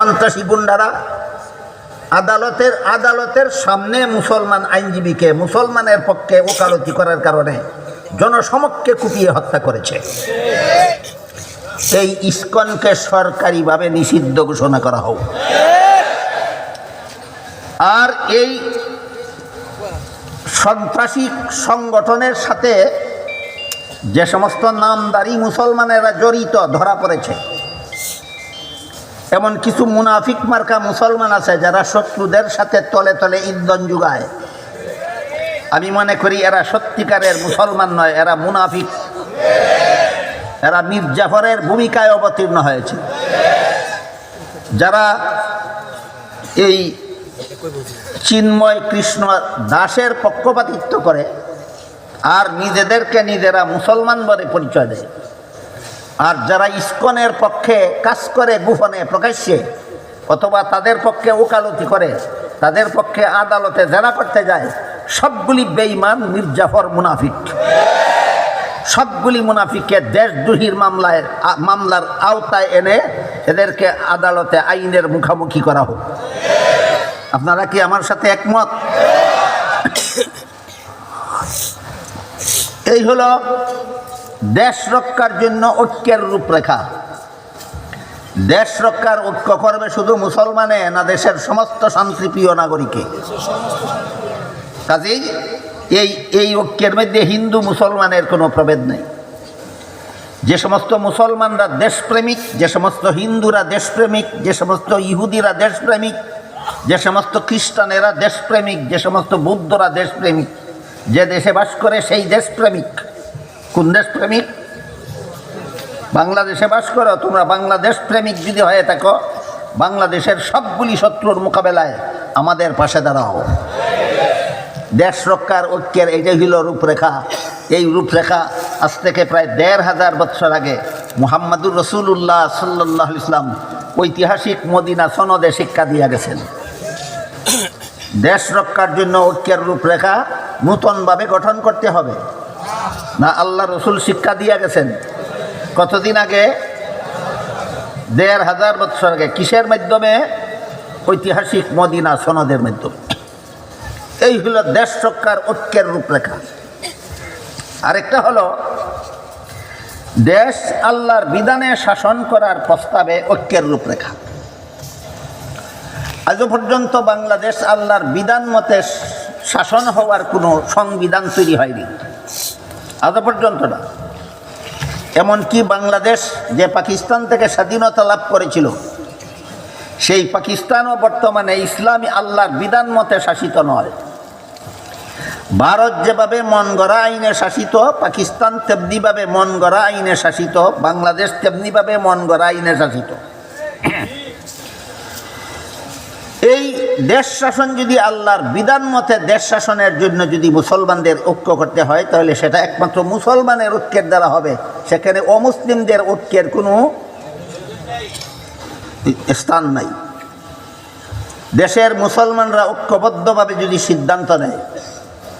সন্ত্রাসী গুন্ডারা আদালতের আদালতের সামনে মুসলমান আইনজীবীকে মুসলমানের পক্ষে ওকালতি করার কারণে জনসমক্ষে কুপিয়ে হত্যা করেছে। এই ইস্কনকে সরকারিভাবে নিষিদ্ধ ঘোষণা করা হোক। আর এই সন্ত্রাসী সংগঠনের সাথে যে সমস্ত নামদারি মুসলমানেরা জড়িত ধরা পড়েছে এমন কিছু মুনাফিক মার্কা মুসলমান আছে যারা শত্রুদের সাথে তলে তলে ইন্ধন যুগায়। আমি মনে করি এরা সত্যিকারের মুসলমান নয়, এরা মুনাফিক। এরা মির্জাফরের ভূমিকায় অবতীর্ণ হয়েছে। যারা এই চিন্ময় কৃষ্ণ দাসের পক্ষপাতিত্ব করে আর নিজেদেরকে নিজেরা মুসলমান বলে পরিচয় দেয়। আর যারা ইস্কনের পক্ষে কাজ করে গোপনে প্রকাশ্যে, অথবা তাদের পক্ষে ওকালতি করে, তাদের পক্ষে আদালতে জেরা করতে যায়, সবগুলি বেঈমান, মির্জাফর মুনাফিক। সবগুলি মুনাফিককে দেশদ্রোহীর মামলায় মামলার আওতায় এনে এদেরকে আদালতে আইনের মুখামুখি করা হোক। আপনারা কি আমার সাথে একমত? এই হলো দেশ রক্ষার জন্য ঐক্যের রূপরেখা। দেশ রক্ষার ঐক্য করবে শুধু মুসলমানে না দেশের সমস্ত শান্তিপ্রিয় নাগরিকে। কাজেই এই এই ঐক্যের মধ্যে হিন্দু মুসলমানের কোনো প্রভেদ নেই। যে সমস্ত মুসলমানরা দেশপ্রেমিক, যে সমস্ত হিন্দুরা দেশপ্রেমিক, যে সমস্ত ইহুদিরা দেশপ্রেমিক, যে সমস্ত খ্রিস্টানেরা দেশপ্রেমিক, যে সমস্ত বৌদ্ধরা দেশপ্রেমিক, যে দেশে বাস করে সেই দেশপ্রেমিক। কোন দেশ প্রেমিক বাংলাদেশে বাস করো, তোমরা বাংলাদেশ প্রেমিক যদি হয়ে থাকো, বাংলাদেশের সবগুলি শত্রুর মোকাবেলায় আমাদের পাশে দাঁড়াও। দেশ রক্ষার ঐক্যের এইটাই হইল রূপরেখা। এই রূপরেখা আজ থেকে প্রায় দেড় হাজার বছর আগে মুহাম্মাদুর রসুল্লাহ সাল্লাহ ইসলাম ঐতিহাসিক মদিনা সনদে শিক্ষা দিয়া গেছেন। দেশ রক্ষার জন্য ঐক্যের রূপরেখা নূতনভাবে গঠন করতে হবে। না আল্লাহ রসুল শিক্ষা দিয়া গেছেন। কতদিন আগে? দেড় হাজার বছর আগে। কিসের মাধ্যমে? ঐতিহাসিক মদিনা সনদের মাধ্যমে। এই হলো দেশ রক্ষার ঐক্যের রূপরেখা। আরেকটা হলো, দেশ আল্লাহর বিধানে শাসন করার প্রস্তাবে ঐক্যের রূপরেখা। আজও পর্যন্ত বাংলাদেশ আল্লাহর বিধান মতে শাসন হওয়ার কোনো সংবিধান তৈরি হয়নি। আজও পর্যন্ত না। এমনকি বাংলাদেশ যে পাকিস্তান থেকে স্বাধীনতা লাভ করেছিল, সেই পাকিস্তানও বর্তমানে ইসলামী আল্লাহর বিধান মতে শাসিত নয়। ভারত যেভাবে মন গড়া আইনে শাসিত, পাকিস্তান তেমনিভাবে মন গড়া আইনে শাসিত, বাংলাদেশ তেমনিভাবে মন গড়া আইনে শাসিত। এই দেশ শাসন যদি আল্লাহর বিধান মতে দেশ শাসনের জন্য যদি মুসলমানদের ঐক্য করতে হয়, তাহলে সেটা একমাত্র মুসলমানের ঐক্যের দ্বারা হবে। সেখানে অমুসলিমদের ঐক্যের কোনো স্থান নাই। দেশের মুসলমানরা ঐক্যবদ্ধভাবে যদি সিদ্ধান্ত নেয়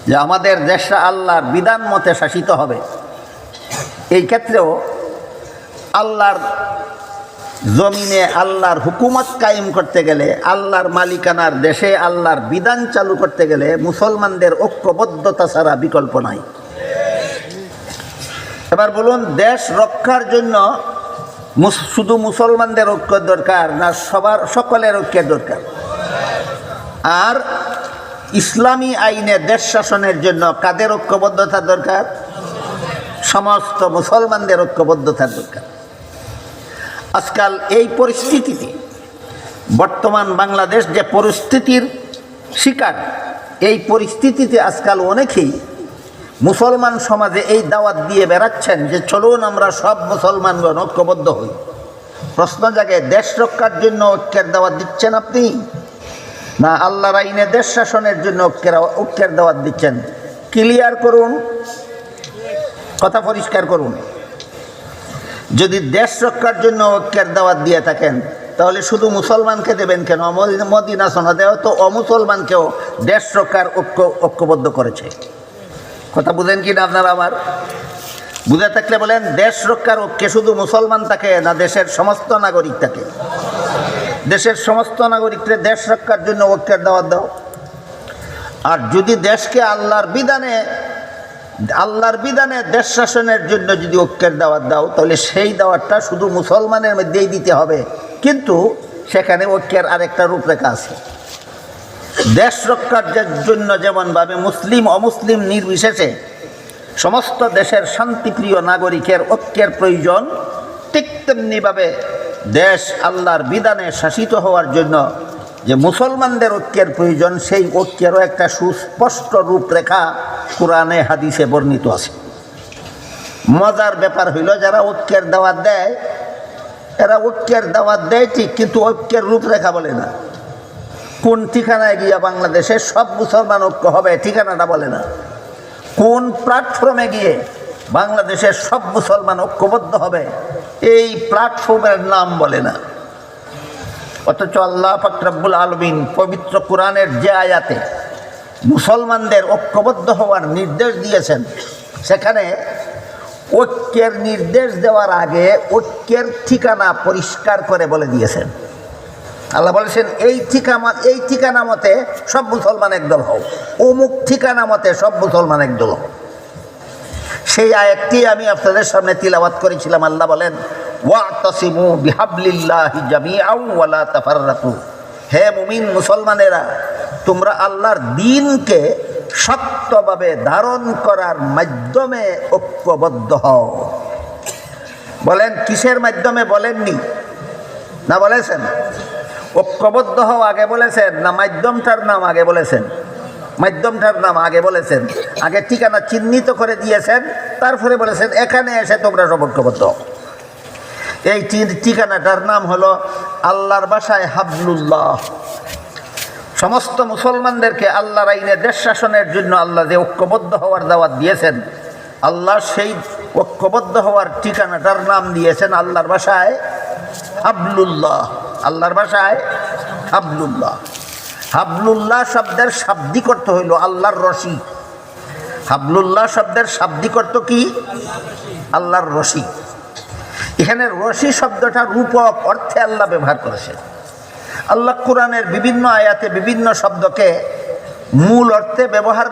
যে আমাদের দেশটা আল্লাহর বিধান মতে শাসিত হবে, এই ক্ষেত্রেও আল্লাহর জমিনে আল্লাহর হুকুমত কায়েম করতে গেলে, আল্লাহর মালিকানার দেশে আল্লাহর বিধান চালু করতে গেলে মুসলমানদের ঐক্যবদ্ধতা ছাড়া বিকল্প নাই। এবার বলুন, দেশ রক্ষার জন্য শুধু মুসলমানদের ঐক্য দরকার না, সবার, সকলের ঐক্যের দরকার। আর ইসলামী আইনে দেশ শাসনের জন্য কাদের ঐক্যবদ্ধতা দরকার? সমস্ত মুসলমানদের ঐক্যবদ্ধতার দরকার। আজকাল এই পরিস্থিতিতে বর্তমান বাংলাদেশ যে পরিস্থিতির শিকার, এই পরিস্থিতিতে আজকাল অনেকেই মুসলমান সমাজে এই দাওয়াত দিয়ে বেড়াচ্ছেন যে চলুন আমরা সব মুসলমানগণ ঐক্যবদ্ধ হই। প্রশ্ন জাগে, দেশ রক্ষার জন্য ঐক্যের দাওয়াত দিচ্ছেন আপনি? না আল্লাহর আইনে দেশ শাসনের জন্য ঐক্যের ঐক্যের দাওয়াত দিচ্ছেন? ক্লিয়ার করুন। কথা পরিষ্কার করুন। যদি দেশ রক্ষার জন্য ঐক্যের দাওয়াত দিয়ে থাকেন, তাহলে শুধু মুসলমানকে দেবেন কেন? মদি- মদিনা সনদেও তো অমুসলমানকেও দেশ রক্ষার ঐক্য, ঐক্যবদ্ধ করেছে। কথা বুঝেন কি না আপনারা আমার? বুঝে থাকলে বলেন, দেশ রক্ষার ঐক্যে শুধু মুসলমান থাকে না দেশের সমস্ত নাগরিক থাকে। দেশের সমস্ত নাগরিককে দেশ রক্ষার জন্য ঐক্যের দাওয়াত দাও। আর যদি দেশকে আল্লাহর বিধানে আল্লাহর বিধানে দেশ শাসনের জন্য যদি ঐক্যের দাওয়াত দাও, তাহলে সেই দাওয়াতটা শুধু মুসলমানের মধ্যেই দিতে হবে। কিন্তু সেখানে ঐক্যের আরেকটা রূপরেখা আছে। দেশ রক্ষার জন্য যেমনভাবে মুসলিম, অমুসলিম নির্বিশেষে সমস্ত দেশের শান্তিপ্রিয় নাগরিকের ঐক্যের প্রয়োজন, ঠিক তেমনিভাবে দেশ আল্লাহর বিধানে শাসিত হওয়ার জন্য যে মুসলমানদের ঐক্যের প্রয়োজন, সেই ঐক্যেরও একটা সুস্পষ্ট রূপরেখা কোরআনে, হাদিসে বর্ণিত আছে। মজার ব্যাপার হইল, যারা ঐক্যের দাওয়াত দেয়, এরা ঐক্যের দাওয়াত দেয় ঠিক, কিন্তু ঐক্যের রূপরেখা বলে না। কোন ঠিকানায় গিয়া বাংলাদেশে সব মুসলমান ঐক্য হবে, ঠিকানাটা বলে না। কোন প্ল্যাটফর্মে গিয়ে বাংলাদেশের সব মুসলমান ঐক্যবদ্ধ হবে, এই প্ল্যাটফর্মের নাম বলে না। অথচ আল্লাহ ফাকরাবুল আলমিন পবিত্র কোরআনের যে আয়াতে মুসলমানদের ঐক্যবদ্ধ হওয়ার নির্দেশ দিয়েছেন, সেখানে ঐক্যের নির্দেশ দেওয়ার আগে ঐক্যের ঠিকানা পরিষ্কার করে বলে দিয়েছেন। আল্লাহ বলেছেন, এই ঠিকানা এই ঠিকানা মতে সব মুসলমান একদল হও। অমুক ঠিকানা মতে সব মুসলমান একদল হও। সেই আয়াতটি আমি আপনাদের সামনে তিলাবাত করেছিলাম। আল্লাহ বলেন ওয়াতাসিমু বিহাবলিল্লাহি জামিআউ ওয়ালা তাফাররাকু। হে মুমিন মুসলমানেরা, তোমরা আল্লাহর দিনকে শক্তভাবে ধারণ করার মাধ্যমে ঐক্যবদ্ধ হও। বলেন, কিসের মাধ্যমে বলেননি? না বলেছেন? ঐক্যবদ্ধ হও আগে বলেছেন, না মাধ্যমটার নাম আগে বলেছেন? মাধ্যমটার নাম আগে বলেছেন। আগে ঠিকানা চিহ্নিত করে দিয়েছেন, তারপরে বলেছেন, এখানে এসে তোমরা ঐক্যবদ্ধ হও। এই ঠিকানাটার নাম হলো আল্লাহর বাসায় হাবলুল্লাহ। সমস্ত মুসলমানদেরকে আল্লাহর আইনে দেশ শাসনের জন্য আল্লাহ যে ঐক্যবদ্ধ হওয়ার দাওয়াত দিয়েছেন, আল্লাহ সেই ঐক্যবদ্ধ হওয়ার ঠিকানাটার নাম দিয়েছেন আল্লাহর বাসায় হাবলুল্লাহ। আল্লাহর বাসায় হাবলুল্লাহ। হাবলুল্লাহ শব্দের শাব্দিক অর্থ হইল আল্লাহর রশি। হাবলুল্লাহ শব্দের শাব্দিক অর্থ কি? আল্লাহর রশি। এখানে রশি শব্দটা রূপক অর্থে আল্লাহ ব্যবহার করেছেন। আল্লাহ কোরআনের বিভিন্ন আয়াতে বিভিন্ন শব্দকে মূল অর্থে ব্যবহার